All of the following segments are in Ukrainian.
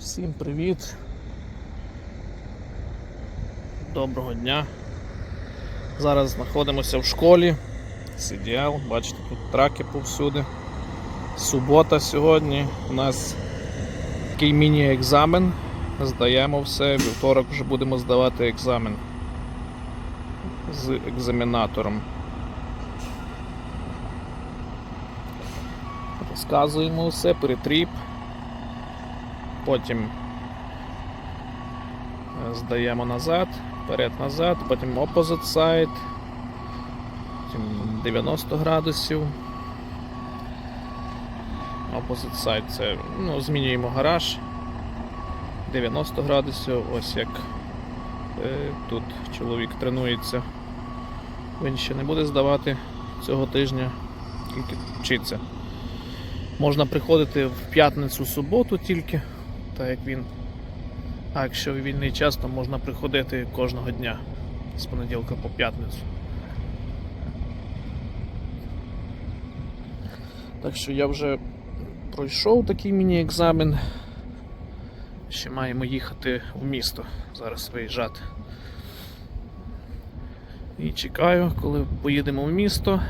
Всім привіт. Доброго дня. Зараз знаходимося в школі. CDL, бачите, тут траки повсюди. Субота сьогодні. У нас такий міні-екзамен. Здаємо все, вівторок вже будемо здавати екзамен з екзаменатором. Розказуємо все, перетріп. Потім е, здаємо назад, вперед-назад, потім opposite side, потім 90 градусів. Opposite side це ну, змінюємо гараж. 90 градусів, ось як е, тут чоловік тренується. Він ще не буде здавати цього тижня, тільки вчиться. Можна приходити в п'ятницю, суботу тільки, так як він. А якщо вільний час, то можна приходити кожного дня з понеділка по п'ятницю. Так що я вже пройшов такий міні-екзамен. Ще маємо їхати в місто, зараз виїжджати. І чекаю, коли поїдемо в місто.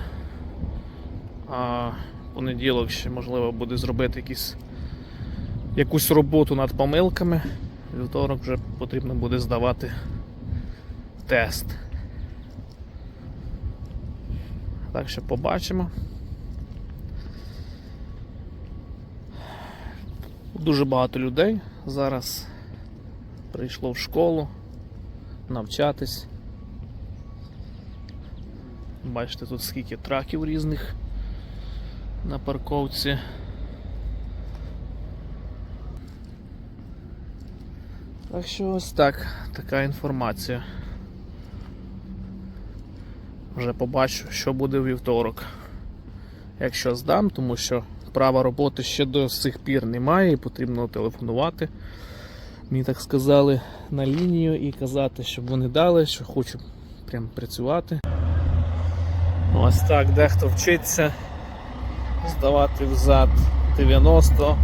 А понеділок ще можливо буде зробити якісь, якусь роботу над помилками. Вівторок вже потрібно буде здавати тест. Так що побачимо. Дуже багато людей зараз прийшло в школу навчатись. Бачите, тут скільки траків різних на парковці. Так що ось так, така інформація. Вже побачу, що буде у вівторок. Якщо здам, тому що права роботи ще до сих пір немає і потрібно телефонувати. Мені так сказали на лінію і казати, щоб вони дали, що хочу прям працювати. Ось так, дехто вчиться здавати взад 90.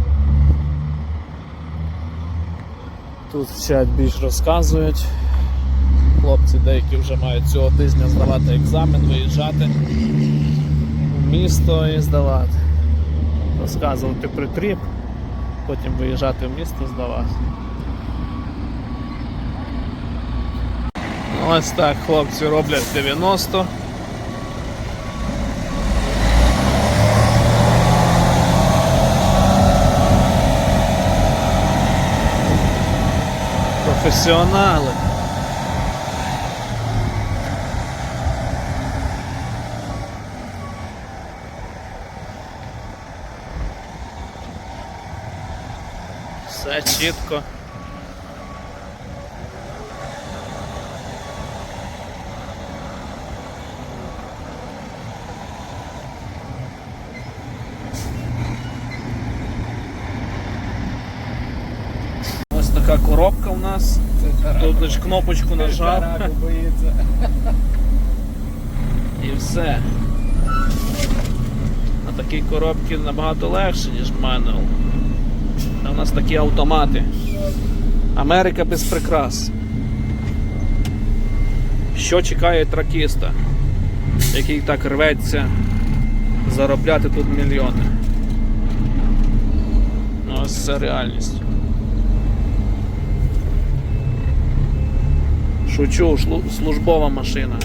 Тут вчать більш розказують. Хлопці деякі вже мають цього тижня здавати екзамен, виїжджати в місто і здавати. Розказувати притріп, потім виїжджати в місто здавати. Ось так хлопці роблять 90. Професіонали. Все чітко. Ось така коробка у нас. Тут лише кнопочку нажав і все. На такій коробці набагато легше, ніж мануал. А у нас такі автомати. Америка без прикрас. Що чекає тракіста, який так рветься заробляти тут мільйони? Ну, це реальність. Шучу, службова машина.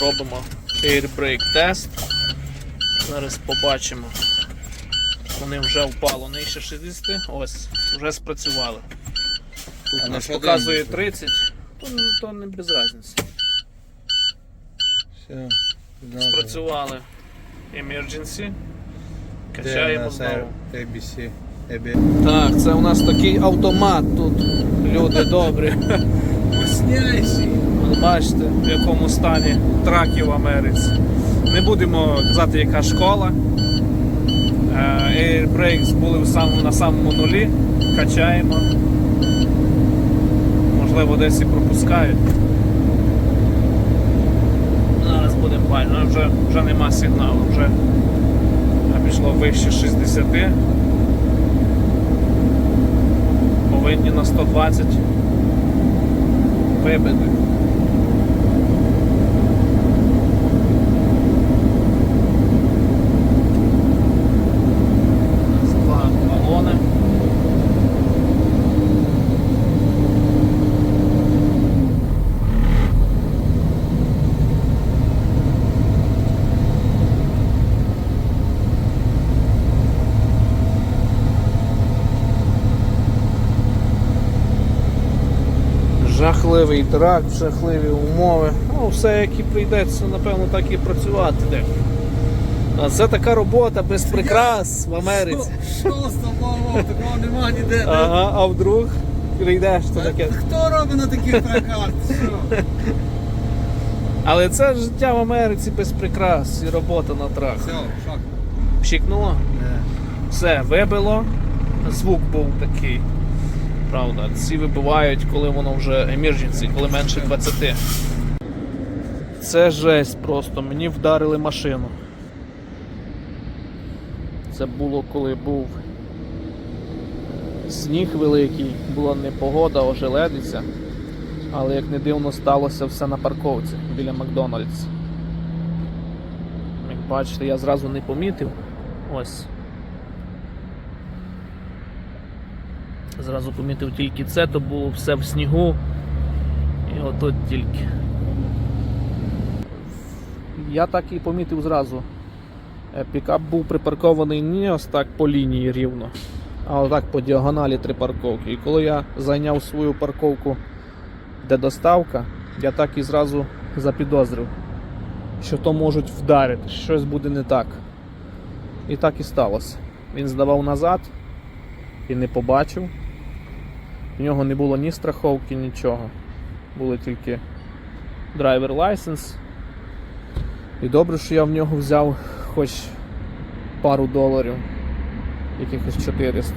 Робимо airbrake тест. Зараз побачимо. Вони вже впало нижче 60, ось, вже спрацювали. Тут А нас показує 30, то, то не без різниці. Все. Спрацювали emergency. Качаємо знову. ABC. Так, це у нас такий автомат тут. Люди добрі. Вкусняйший. Бачите, в якому стані траки в Америці. Не будемо казати, яка школа. Е, Airbrakes були на самому нулі. Качаємо. Можливо, десь і пропускають. Зараз будемо бачити. Ну, Вже, вже нема сигналу, вже пішло вище 60. повинні на 120 вибити. У нас Два балони. Жахливий трак, жахливі умови. Ну, все, як і прийдеться, напевно, так і працювати. де. А це така робота без прикрас в Америці. Що з тобою? Такого нема ніде. Ага, а вдруг прийдеш, то таке. Хто робить на таких траках? Але це життя в Америці без прикрас і робота на трак. Все, шок. Пшікнуло, все, вибило. Звук був такий. Правда, ці вибивають, коли воно вже emergency, коли менше 20. Це жесть просто. Мені вдарили машину. Це було коли був сніг великий, була непогода, ожеледиця. Але як не дивно сталося все на парковці біля Макдональдс. Як бачите, я зразу не помітив. Ось. Зразу помітив тільки це, то було все в снігу. І отут тільки. Я так і помітив зразу. Е, Пікап був припаркований не ось так по лінії рівно, а отак по діагоналі три парковки. І коли я зайняв свою парковку, де доставка, я так і зразу запідозрив, що то можуть вдарити, щось буде не так. І так і сталося. Він здавав назад і не побачив. В нього не було ні страховки, нічого. Були тільки драйвер лайсенс. І добре, що я в нього взяв хоч пару доларів, якихось 400.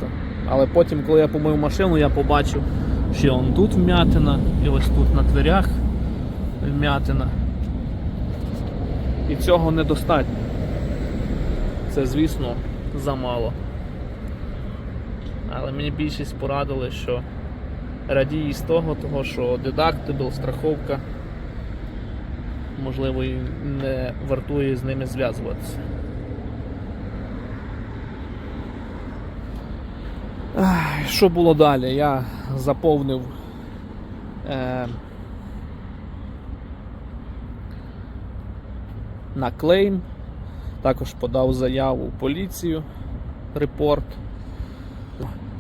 Але потім, коли я помив машину, я побачив, що он тут вмятина, і ось тут на дверях вмятина. І цього недостатньо. Це, звісно, замало. Але мені більшість порадили, що радій з того, того що дедактибл, страховка, можливо, і не вартує з ними зв'язуватися. Що було далі? Я заповнив е, на клейм, також подав заяву в поліцію, репорт.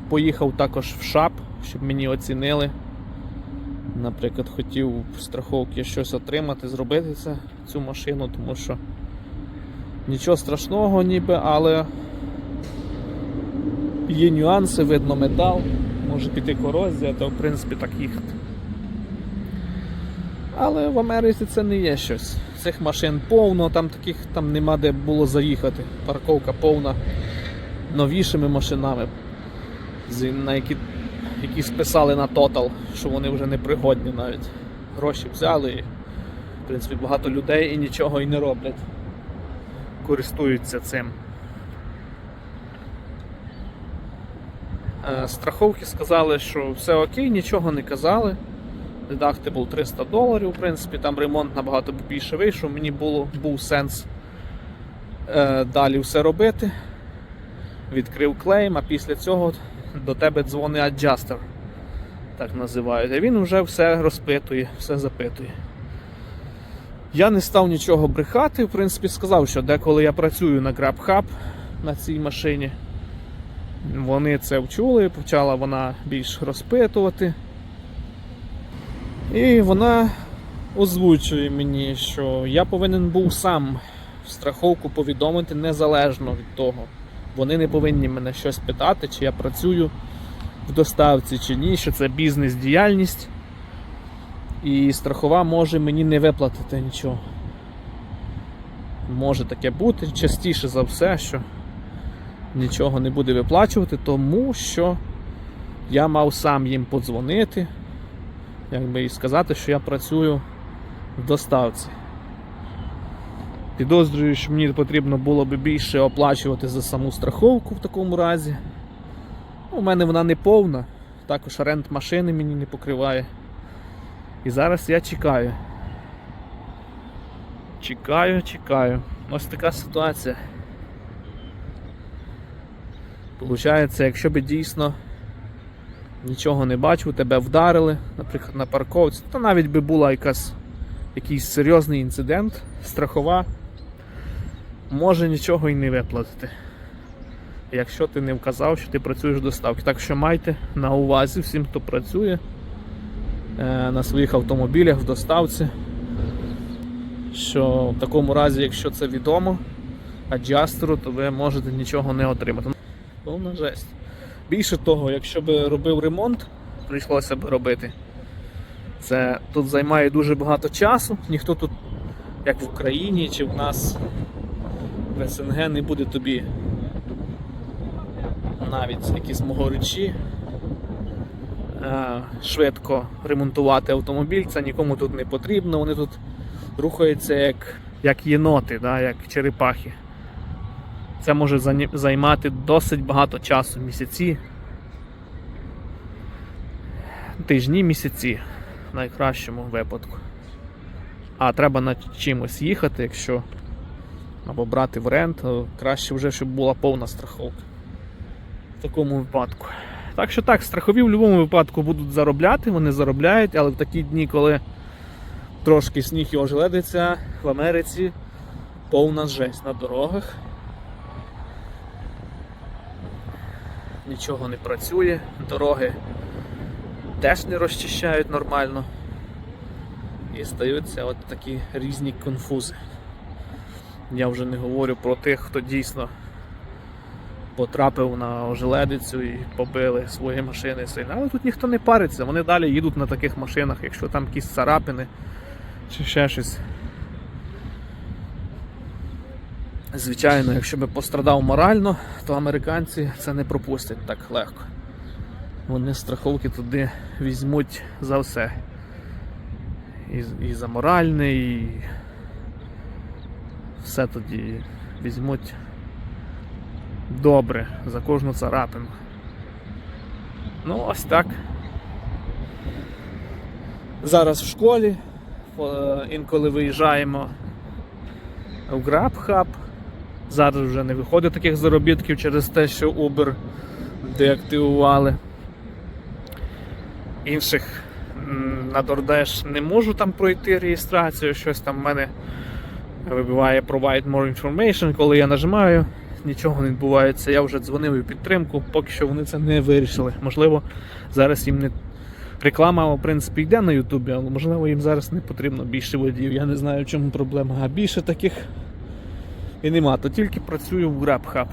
Поїхав також в ШАП, щоб мені оцінили. Наприклад, хотів в страховці щось отримати, зробити це, цю машину, тому що нічого страшного ніби, але є нюанси, видно метал, може піти корозія, то в принципі так їхати. Але в Америці це не є щось. Цих машин повно, там таких там нема де було заїхати. Парковка повна новішими машинами, на які, які списали на тотал, що вони вже не пригодні навіть. Гроші взяли і, в принципі, багато людей і нічого і не роблять. Користуються цим. Е, Страховки сказали, що все окей, нічого не казали. Deductible 300 доларів, в принципі, там ремонт набагато більше вийшов, мені було, був сенс е, далі все робити. Відкрив клейм, а після цього до тебе дзвонить аджастер, так називають. А він вже все розпитує, все запитує. Я не став нічого брехати, в принципі, сказав, що деколи я працюю на GrabHub на цій машині. Вони це вчули, почала вона більш розпитувати. І вона озвучує мені, що я повинен був сам в страховку повідомити незалежно від того. Вони не повинні мене щось питати, чи я працюю в доставці, чи ні, що це бізнес-діяльність. І страхова може мені не виплатити нічого. Може таке бути частіше за все, що нічого не буде виплачувати, тому що я мав сам їм подзвонити, якби і сказати, що я працюю в доставці. Підозрюю, що мені потрібно було б більше оплачувати за саму страховку в такому разі. У мене вона не повна, також рент машини мені не покриває. І зараз я чекаю. Чекаю, чекаю. Ось така ситуація. Получається, якщо би дійсно нічого не бачив, тебе вдарили, наприклад, на парковці, то навіть би була якась, якийсь серйозний інцидент, страхова, може нічого і не виплатити. Якщо ти не вказав, що ти працюєш в доставці. Так що майте на увазі всім, хто працює е, на своїх автомобілях в доставці, що в такому разі, якщо це відомо, аджастеру, то ви можете нічого не отримати. Повна жесть. Більше того, якщо б робив ремонт, прийшлося б робити. Це тут займає дуже багато часу. Ніхто тут, як в Україні чи в нас в СНГ, не буде тобі навіть якісь могоричі е, швидко ремонтувати автомобіль. Це нікому тут не потрібно. Вони тут рухаються як, як єноти, да, як черепахи. Це може займати досить багато часу, місяці, тижні, місяці в найкращому випадку. А треба на чимось їхати, якщо або брати в рент, краще вже, щоб була повна страховка. В такому випадку. Так що так, страхові в будь-якому випадку будуть заробляти, вони заробляють, але в такі дні, коли трошки сніг і ожеледиться, в Америці повна жесть на дорогах. нічого не працює, дороги теж не розчищають нормально. І стаються от такі різні конфузи. Я вже не говорю про тих, хто дійсно потрапив на ожеледицю і побили свої машини сильно. Але тут ніхто не париться, вони далі їдуть на таких машинах, якщо там якісь царапини чи ще щось. Звичайно, якщо би пострадав морально, то американці це не пропустять так легко. Вони страховки туди візьмуть за все. І, і за моральне, і все тоді візьмуть добре за кожну царапину. Ну, ось так. Зараз в школі, інколи виїжджаємо в GrabHub. Зараз вже не виходить таких заробітків через те, що Uber деактивували. Інших на DoorDash не можу там пройти реєстрацію, щось там в мене вибиває Provide More Information, коли я нажимаю, нічого не відбувається. Я вже дзвонив у підтримку, поки що вони це не вирішили. Можливо, зараз їм не. Реклама, в принципі, йде на Ютубі, але можливо їм зараз не потрібно більше водіїв. Я не знаю, в чому проблема. А більше таких і нема, то тільки працюю в GrabHub.